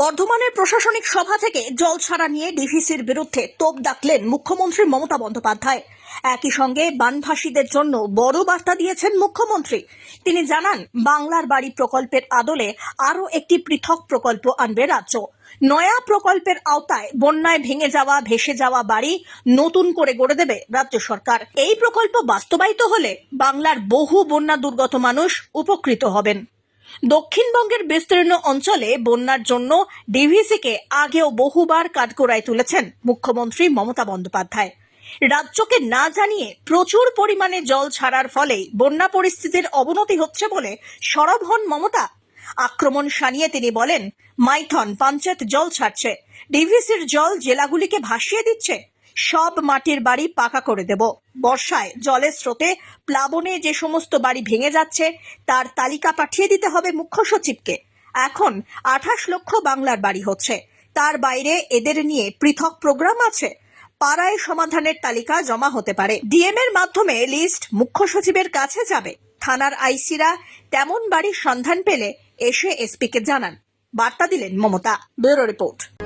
বর্ধমানের প্রশাসনিক সভা থেকে জল ছাড়া নিয়ে ডিভিসির বিরুদ্ধে তোপ ডাকলেন মুখ্যমন্ত্রী মমতা বন্দ্যোপাধ্যায়। একই সঙ্গে বানভাসীদের জন্য বড় বার্তা দিয়েছেন মুখ্যমন্ত্রী। তিনি জানান, বাংলার বাড়ি প্রকল্পের আদলে আরও একটি পৃথক প্রকল্প আনবে রাজ্য। নয়া প্রকল্পের আওতায় বন্যায় ভেঙে যাওয়া, ভেসে যাওয়া বাড়ি নতুন করে গড়ে দেবে রাজ্য সরকার। এই প্রকল্প বাস্তবায়িত হলে বাংলার বহু বন্যা দুর্গত মানুষ উপকৃত হবেন। দক্ষিণবঙ্গের বিস্তীর্ণ অঞ্চলে বন্যার জন্য ডিভিসিকে আগেও বহুবার কাঠগড়ায় তুলেছেন মুখ্যমন্ত্রী মমতা বন্দ্যোপাধ্যায়। রাজ্যকে না জানিয়ে প্রচুর পরিমাণে জল ছাড়ার ফলেই বন্যা পরিস্থিতির অবনতি হচ্ছে বলে সরব হন মমতা। আক্রমণ সানিয়ে তিনি বলেন, মাইথন, পঞ্চায়েত জল ছাড়ছে। ডিভিসির জল জেলাগুলিকে ভাসিয়ে দিচ্ছে। সব মাটির বাড়ি পাকা করে দেব। বর্ষায় জলের স্রোতে প্লাবনে যে সমস্ত বাড়ি ভেঙে যাচ্ছে, তার তালিকা পাঠিয়ে দিতে হবে মুখ্য সচিবকে। এখন আঠাশ লক্ষ বাংলার বাড়ি হচ্ছে। তার বাইরে এদের নিয়ে পৃথক প্রোগ্রাম আছে। পাড়ায় সমাধানের তালিকা জমা হতে পারে। ডিএম এর মাধ্যমে লিস্ট মুখ্য সচিবের কাছে যাবে। থানার আইসিরা তেমন বাড়ির সন্ধান পেলে এসে এসপিকে জানান। বার্তা দিলেন মমতা। Bureau report.